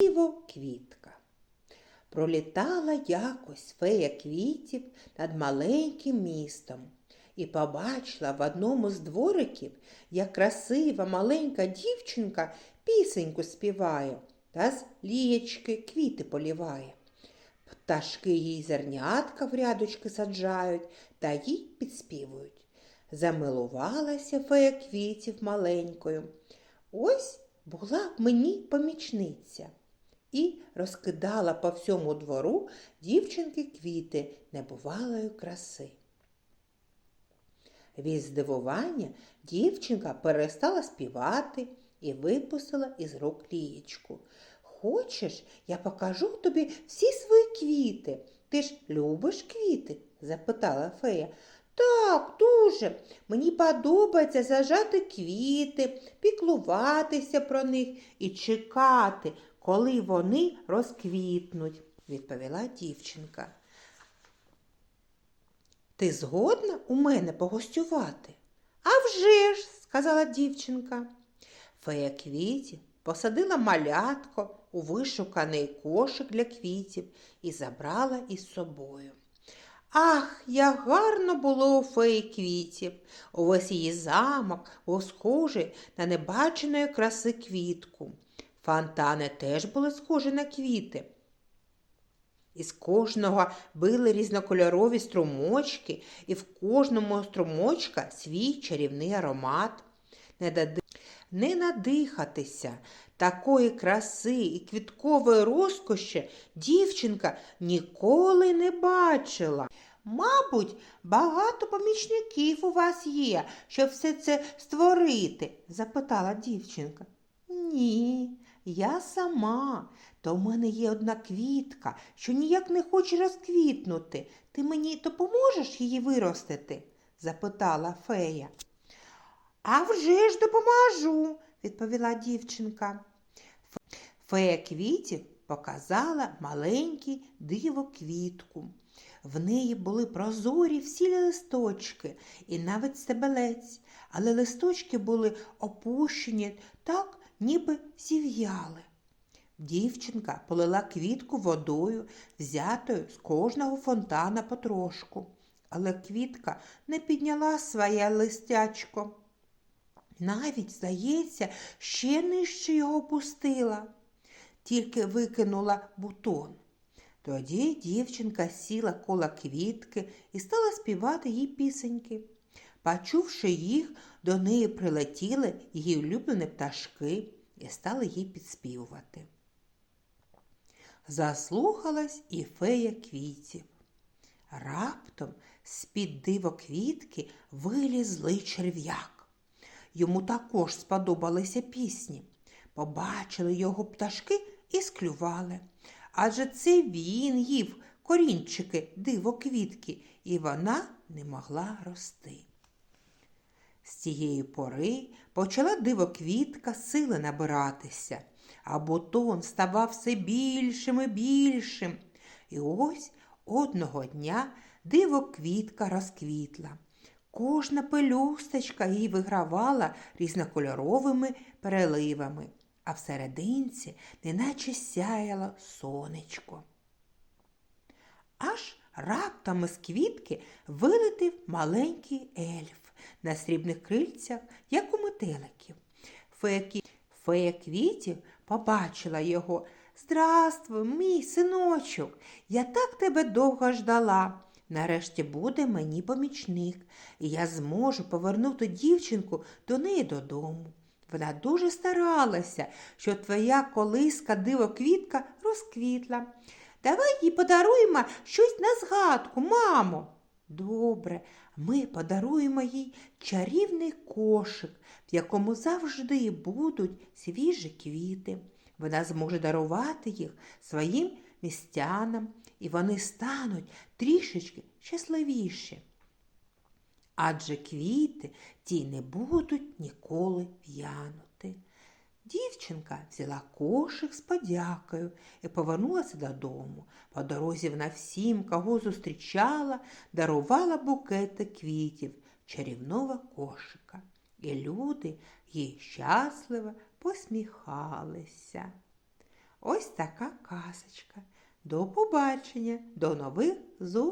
Диво квітка. Пролітала якось фея квітів над маленьким містом і побачила в одному з двориків, як красива маленька дівчинка пісеньку співає та з лієчки квіти поліває. Пташки їй зернятка в рядочки саджають та їй підспівують. Замилувалася фея квітів маленькою. Ось була мені помічниця. І розкидала по всьому двору дівчинки квіти небувалої краси. Від здивування дівчинка перестала співати і випустила із рук лієчку. Хочеш, я покажу тобі всі свої квіти. Ти ж любиш квіти? запитала фея. Так, дуже. Мені подобається зажати квіти, піклуватися про них і чекати, коли вони розквітнуть, відповіла дівчинка. Ти згодна у мене погостювати? «А вже ж», – сказала дівчинка. Фея квітів посадила малятко у вишуканий кошик для квітів і забрала із собою. Ах, як гарно було у феї квітів. Увесь її замок був схожий на небаченої краси квітку. Фонтани теж були схожі на квіти. Із кожного били різнокольорові струмочки, і в кожному струмочка свій чарівний аромат. Не, дади... Не надихатися такої краси і квіткової розкоші дівчинка ніколи не бачила. Мабуть, багато помічників у вас є, щоб все це створити? запитала дівчинка. Ні, я сама. То в мене є одна квітка, що ніяк не хоче розквітнути. Ти мені допоможеш її виростити? запитала фея. А вже ж допоможу, відповіла дівчинка. Фея квітів показала маленьку диво квітку. В неї були прозорі всі листочки і навіть стебелець, але листочки були опущені так, ніби зів'яли. Дівчинка полила квітку водою, взятою з кожного фонтана потрошку, але квітка не підняла своє листячко. Навіть, здається, ще нижче його опустила, тільки викинула бутон. Тоді дівчинка сіла коло квітки і стала співати їй пісеньки. Почувши їх, до неї прилетіли її улюблені пташки і стали їй підспівувати. Заслухалась і фея квітів. Раптом з-під диво квітки виліз злий черв'як. Йому також сподобалися пісні. Побачили його пташки і склювали. Адже це він їв корінчики диво квітки, і вона не могла рости. З цієї пори почала дивоквітка сили набиратися, а бутон ставав все більшим і більшим. І ось одного дня дивоквітка розквітла. Кожна пелюсточка їй вигравала різнокольоровими переливами, а всерединці неначе сяяло сонечко. Аж раптом із квітки вилетів маленький ельф на срібних крильцях, як у метеликів. Фея, квітів побачила його. Здравствуй, мій синочок, я так тебе довго ждала. Нарешті буде мені помічник, і я зможу повернути дівчинку до неї додому. Вона дуже старалася, щоб твоя колиска диво квітка розквітла. Давай їй подаруємо щось на згадку, мамо. Добре, ми подаруємо їй чарівний кошик, в якому завжди будуть свіжі квіти. Вона зможе дарувати їх своїм містянам, і вони стануть трішечки щасливіші. Адже квіти ті не будуть ніколи в'янути. Дівчинка взяла кошик з подякою і повернулася додому. По дорозі вона всім, кого зустрічала, дарувала букети квітів, чарівного кошика. І люди їй щасливо посміхалися. Ось така казочка. До побачення, до нових зустрічей!